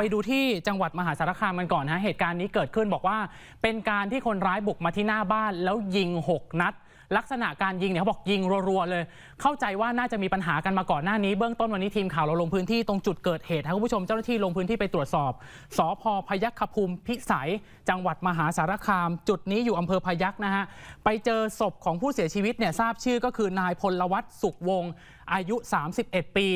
ไปดูที่จังหวัดมหาสารคามกันก่อนฮะเหตุการณ์นี้เกิดขึ้นบอกว่าเป็นการที่คนร้ายบุกมาที่หน้าบ้านแล้วยิง 6 นัด ลักษณะการยิงเนี่ยเขาบอกยิงรัวๆเลย เข้าใจว่าน่าจะมีปัญหากันมาก่อนหน้านี้เบื้องต้นวันนี้ทีมข่าวเราลงพื้นที่ตรงจุดเกิดเหตุครับคุณผู้ชมเจ้าหน้าที่ลงพื้นที่ไปตรวจสอบสพพยัคฆภูมิพิสัย จังหวัดมหาสารคาม จุดนี้อยู่อำเภอพยัคฆ์นะฮะไปเจอศพของผู้เสียชีวิตเนี่ยทราบชื่อก็คือนายพลวัตสุขวงศ์อายุ 31 ปี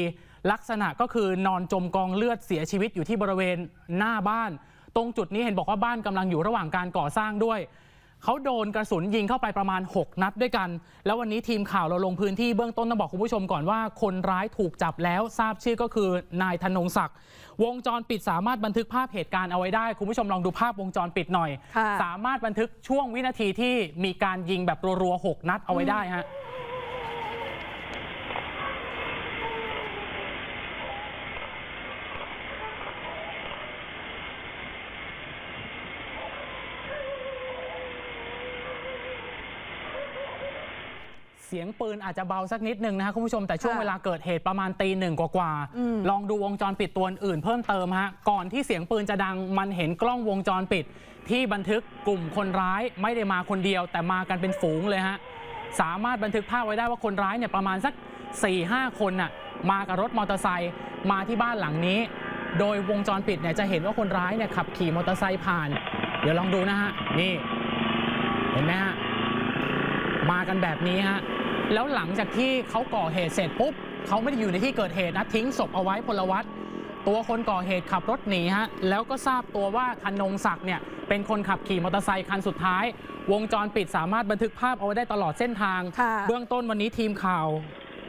ลักษณะก็คือนอนจมกองเลือดเสียชีวิตอยู่ที่บริเวณหน้าบ้าน ตรงจุดนี้เห็นบอกว่าบ้านกำลังอยู่ระหว่างการก่อสร้างด้วย เขาโดนกระสุนยิงเข้าไปประมาณ 6 นัดด้วยกัน แล้ววันนี้ทีมข่าวเราลงพื้นที่เบื้องต้นต้องบอกคุณผู้ชมก่อนว่าคนร้ายถูกจับแล้วทราบชื่อก็คือนายธนงศักดิ์วงจรปิดสามารถบันทึกภาพเหตุการณ์เอาไว้ได้ คุณผู้ชมลองดูภาพวงจรปิดหน่อยค่ะสามารถบันทึกช่วงวินาทีที่มีการยิงแบบรัวๆ6นัดเอาไว้ได้ฮะ เสียงปืนอาจจะเบาสักนิดนึงนะครับคุณผู้ชมแต่ช่วงค่ะเวลาเกิดเหตุประมาณตีหนึ่งกว่าอืมๆลองดูวงจรปิดตัวอื่นเพิ่มเติมฮะก่อนที่เสียงปืนจะดังมันเห็นกล้องวงจรปิด ที่บันทึกกลุ่มคนร้ายไม่ได้มาคนเดียว แต่มากันเป็นฝูงเลยฮะสามารถบันทึกภาพไว้ได้ว่าคนร้ายเนี่ยประมาณสัก 4-5 คนน่ะมากับรถมอเตอร์ไซค์มาที่บ้านหลังนี้ โดยวงจรปิดเนี่ยจะเห็นว่าคนร้ายเนี่ยขับขี่มอเตอร์ไซค์ผ่าน เดี๋ยวลองดูนะฮะนี่ เห็นไหมฮะมากันแบบนี้ฮะ แล้วหลังจากที่เขาก่อเหตุเสร็จปุ๊บเขาไม่ได้อยู่ในที่เกิดเหตุนะทิ้งศพเอาไว้พลวัตตัวคนก่อเหตุขับรถหนีฮะแล้วก็ทราบตัวว่าธนงศักดิ์เนี่ยเป็นคนขับขี่มอเตอร์ไซค์คันสุดท้าย วงจรปิดสามารถบันทึกภาพเอาไว้ได้ตลอดเส้นทางค่ะเบื้องต้นวันนี้ทีมข่าว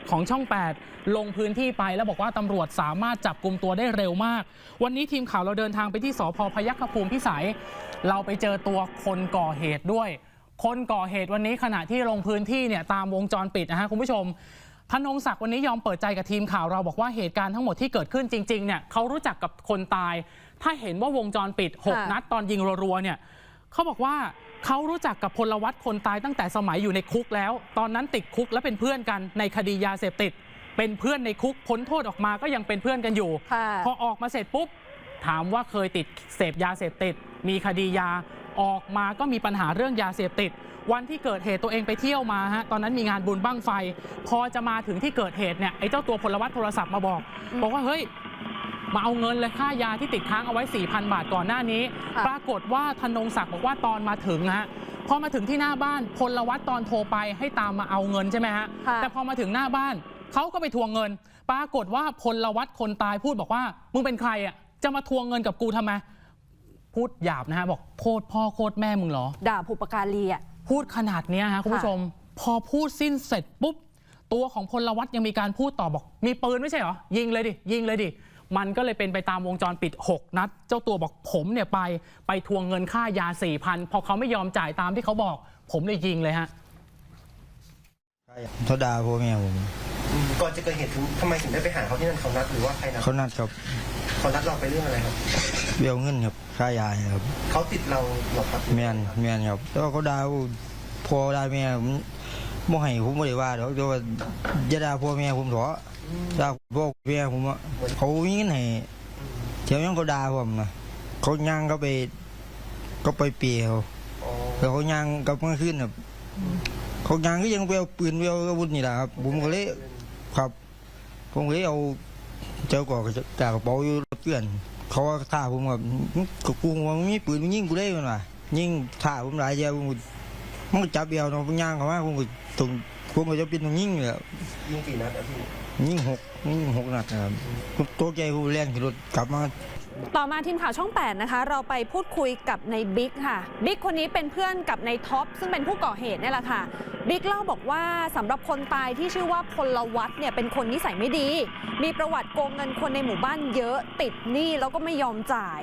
ของช่อง 8 ลงพื้นที่ไปแล้วบอกว่าตำรวจสามารถจับกลุ่มตัวได้เร็วมาก วันนี้ทีมข่าวเราเดินทางไปที่สพพยัคฆภูมิพิสัย เราไปเจอตัวคนก่อเหตุด้วย คนก่อเหตุวันนี้ขณะที่ลงพื้นที่เนี่ยตามวงจรปิดนะฮะคุณผู้ชมธนงศักดิ์วันนี้ยอมเปิดใจกับทีมข่าวเราบอกว่าเหตุการณ์ทั้งหมดที่เกิดขึ้นจริงๆเนี่ยเขารู้จักกับคนตาย ถ้าเห็นว่าวงจรปิดค่ะ6นัดตอนยิงรัวๆเนี่ยเขาบอกว่าเขารู้จักกับพลวัตคนตายตั้งแต่สมัยอยู่ในคุกแล้ว ตอนนั้นติดคุกและเป็นเพื่อนกันในคดียาเสพติด เป็นเพื่อนในคุกพ้นโทษออกมาก็ยังเป็นเพื่อนกันอยู่ค่ะพอออกมาเสร็จปุ๊บถามว่าเคยติดเสพยาเสพติด มีคดียา ออกมาก็มีปัญหาเรื่องยาเสพติด วันที่เกิดเหตุตัวเองไปเที่ยวมาฮะตอนนั้นมีงานบุญบั้งไฟ พอจะมาถึงที่เกิดเหตุเนี่ยไอ้เจ้าตัวพลวัตโทรศัพท์มาบอกอืมบอกว่าเฮ้ยมาเอาเงินเลยค่ายาที่ติดค้างเอาไว้ 4,000 บาทก่อนหน้านี้ค่ะปรากฏว่าธนงศักดิ์บอกว่าตอนมาถึงฮะพอมาถึงที่หน้าบ้านพลวัตตอนโทรไปให้ตามมาเอาเงินใช่ไหมฮะค่ะแต่พอมาถึงหน้าบ้านเขาก็ไปทวงเงิน ปรากฏว่าพลวัตคนตายพูดบอกว่า มึงเป็นใครอะจะมาทวงเงินกับกูทำไม พูดหยาบนะฮะบอกโคตรพ่อโคตรแม่มึงเหรอ ด่าผู้ประการีอะ พูดขนาดเนี้ยฮะคุณผู้ชม พอพูดสิ้นเสร็จปุ๊บ ตัวของพลวัตยังมีการพูดต่อบอก มีปืนไม่ใช่เหรอ ยิงเลยดิ ยิงเลยดิ มันก็เลยเป็นไปตามวงจรปิด 6 นัด เจ้าตัวบอกผมเนี่ยไปไปทวงเงินค่ายา4,000พอเขาไม่ยอมจ่ายตามที่เขาบอก ผมเลยยิงเลยฮะเขาด่าพ่อแม่ผมอืมก่อนจะเกิดเหตุถึงทำไมถึงได้ไปหาเขาที่นั่นเขานัดหรือว่าใครนัดเขานัดครับเขานัดเราไปเรื่องอะไรครับ เบี้ยวเงินครับค่ายาครับเขาติดเราเหรอครับแมนแมนครับแล้วเขาด่าพ่อด่าแม่ผมบ่ให้ผมบ่ได้ว่าดอกแต่ว่าอย่าด่าพ่อแม่ผมเถอะด่าพ่อแม่ผมอะเขามีเงินให้เที่ยวยังเขาด่าผมนะเขาย่างก็ไป ก็ไปเปียเขาอ๋อแล้วเขาย่างกลับมาขึ้นแบบเขาย่างก็ยังไปเอาปืนไปเอาอาวุธนี่แหละครับผมก็เลยครับผมก็เลยเอา เจ้าก่อกจากกระเป๋าอยู่รถเพื่อน เขาว่าท่าผมแบบกูกูว่ามึงมีปืนมึงยิงกูได้มันว่ะยิงท่าผมหลายเดียวผมก็มันก็จับเอวเนาะผมย่างเขามาผมก็ตรงผมก็จะเป็นตรงยิงเลยยิงกี่นัดอะพี่ยิงหกยิงหกนัดนะครับผมตัวใจผมแรงขึ้นรถกลับมา ต่อมาทีมข่าวช่อง 8 นะคะ เราไปพูดคุยกับในบิ๊กค่ะบิ๊กคนนี้เป็นเพื่อนกับในท็อปซึ่งเป็นผู้ก่อเหตุเนี่ยแหละค่ะบิ๊กเล่าบอกว่าสำหรับคนตายที่ชื่อว่าพลวัตเนี่ยเป็นคนนิสัยไม่ดี มีประวัติโกงเงินคนในหมู่บ้านเยอะติดหนี้แล้วก็ไม่ยอมจ่าย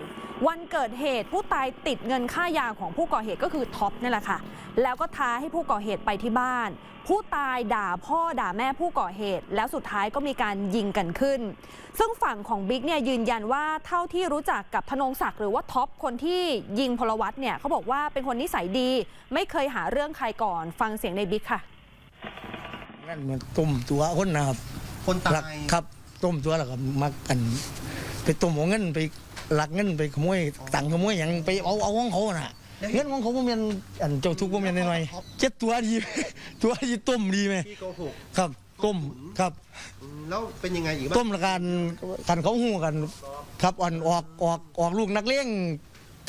วันเกิดเหตุผู้ตายติดเงินค่ายาของผู้ก่อเหตุก็คือท็อปนี่แหละค่ะ แล้วก็ท้าให้ผู้ก่อเหตุไปที่บ้าน ผู้ตายด่าพ่อด่าแม่ผู้ก่อเหตุ แล้วสุดท้ายก็มีการยิงกันขึ้น ซึ่งฝั่งของบิ๊กเนี่ยยืนยันว่าเท่าที่รู้จักกับธนงศักดิ์หรือว่าท็อปคนที่ยิงพลวัตเนี่ยเขาบอกว่าเป็นคนนิสัยดี ไม่เคยหาเรื่องใครก่อน ฟังเสียงในบิ๊กค่ะนั่นมันต้มตัวคนนะครับคนตารักยครับต้มตัวแล้วก็มักกันไปต้มเอาเงินไปหลักเงินไปขโมยตังค์ขโมยอย่างไปเอาเอาของเขาน่ะเงินของเขาบ่แม่นอันเจ้าทุกข์บ่แม่นน้อยๆเจ็ดตัวดีตัวดีต้มดีไหมพี่โกหกครับ ต้มครับอืมแล้วเป็นยังไงอีกบ้าง ต้มและกันกันเขาหูกัน ครับอ่อนออกออกออกลูกนักเลี้ยง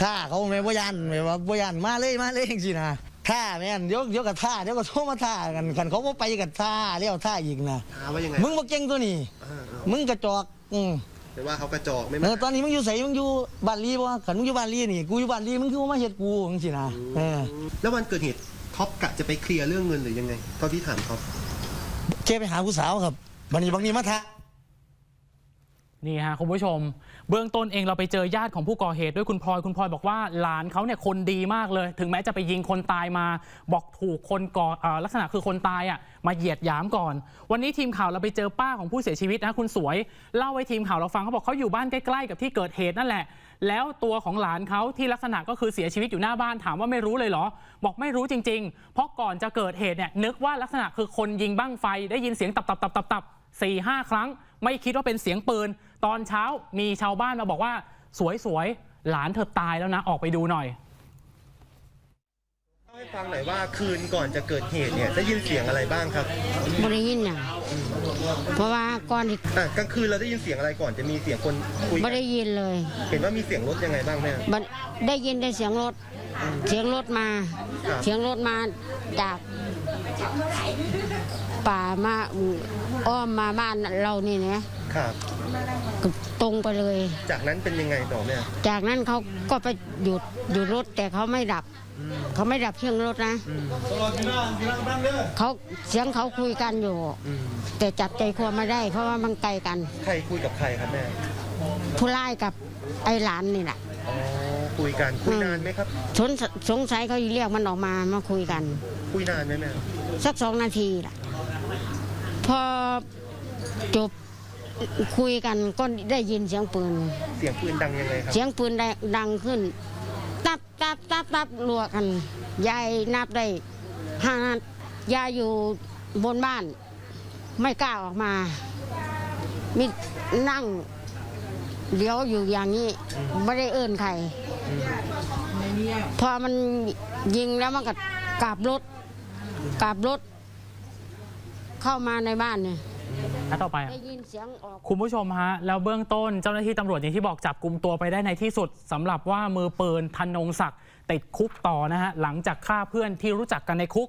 ท่าเขาแม่บ่ยันแม่ว่าบ่ยันมาเลยมาเลยจังซี่นะท่าแม่นเดี๋ยวเดี๋ยวก็ท่าเดี๋ยวก็โทรมาท่ากันกันเขาบ่ไปกันท่าแล้วท่าอีกนะถามว่ายังไงมึงบ่เก่งตัวนี้ อ่ามึงกระจอกอืมๆแต่ว่าเขากระจอกไม่เอมาอตอนนี้มึงอยู่ไสมึงอยู่บ้านลีบ่ขันมึงอยู่บ้านลีนี่กูอยู่บ้านลีมึงคือบ่มาเฮ็ดกูจังซี่นะเออ แล้ววันเกิดเหตุท็อปกะจะไปเคลียร์เรื่องเงินหรือยังไงเท่าที่ถามท็อป แกไปหาผู้สาวครับบันนี้บางนี้มาทะ นี่ฮะคุณผู้ชม เบื้องต้นเองเราไปเจอญาติของผู้ก่อเหตุด้วยคุณพลอยคุณพลอยบอกว่าหลานเขาเนี่ยคนดีมากเลย ถึงแม้จะไปยิงคนตายมา บอกถูกคนก่ออลักษณะคือคนตายอะมาเหยียดหยามก่อน วันนี้ทีมข่าวเราไปเจอป้าของผู้เสียชีวิตนะคุณสวย เล่าให้ทีมข่าวเราฟังเขาบอกเขาอยู่บ้านใกล้ๆกับที่เกิดเหตุนั่นแหละ แล้วตัวของหลานเขาที่ลักษณะก็คือเสียชีวิตอยู่หน้าบ้านถามว่าไม่รู้เลยเหรอ บอกไม่รู้จริง ๆ เพราะก่อนจะเกิดเหตุเนี่ยนึกว่าลักษณะคือคนยิงบั้งไฟได้ยินเสียงตับตับตับตับตับสี่ห้าครั้ง ไม่คิดว่าเป็นเสียงปืน ตอนเช้ามีชาวบ้านมาบอกว่า สวยๆ หลานเธอตายแล้วนะ ออกไปดูหน่อยเล่าให้ฟังหน่อยว่าคืนก่อนจะเกิดเหตุเนี่ยได้ยินเสียงอะไรบ้างครับบริยินน่ะเพราะว่าก่อนที่อะกลางคืนเราได้ยินเสียงอะไรก่อนจะมีเสียงคนคุยบกันริยินเลยเห็นว่ามีเสียงรถยังไงบ้างแม่บัดได้ยินได้เสียงรถ เสียงรถมา ครับ เสียงรถมาจากป่ามาอืมอ้อมมาบ้านเรานี่นะครับก็ ตรงไปเลย จากนั้นเป็นยังไงต่อแม่จากนั้นเขาก็ไปหยุดหยุดรถแต่เขาไม่ดับ เขาไม่ดับเครื่องรถนะเขาเสียงเขาคุยกันอยู่อืมแต่จับใจความไม่ได้ เพราะว่ามันไกลกัน ใครคุยกับใครครับแม่ผู้ไล่กับไอ้หลานนี่แหละอ๋อคุยกันคุยนานไหมครับสงสสงสัยเขาเรียกมันออกมามาคุยกัน คุยนานไหมแม่สักสองนาทีล่ะ พอจบ คุยกันก็ได้ยินเสียงปืน เสียงปืนดังยังไงครับ เสียงปืนได้ดังขึ้น ตับตับตับตับรัวกัน ยายนับได้ห้านัดยายอยู่บนบ้าน ไม่กล้าออกมา มินั่งเดี๋ยวอยู่อย่างนี้ ไม่ได้เอิ้นใคร พอมันยิงแล้วมันก็กลับรถกลับรถ เข้ามาในบ้านเนี่ย แล้วต่อไปอะได้ยินเสียงออก คุณผู้ชมฮะ แล้วเบื้องต้นเจ้าหน้าที่ตำรวจอย่างที่บอกจับกลุ่มตัวไปได้ในที่สุดสำหรับว่ามือปืนธนงศักดิ์ติดคุกต่อนะฮะ หลังจากฆ่าเพื่อนที่รู้จักกันในคุก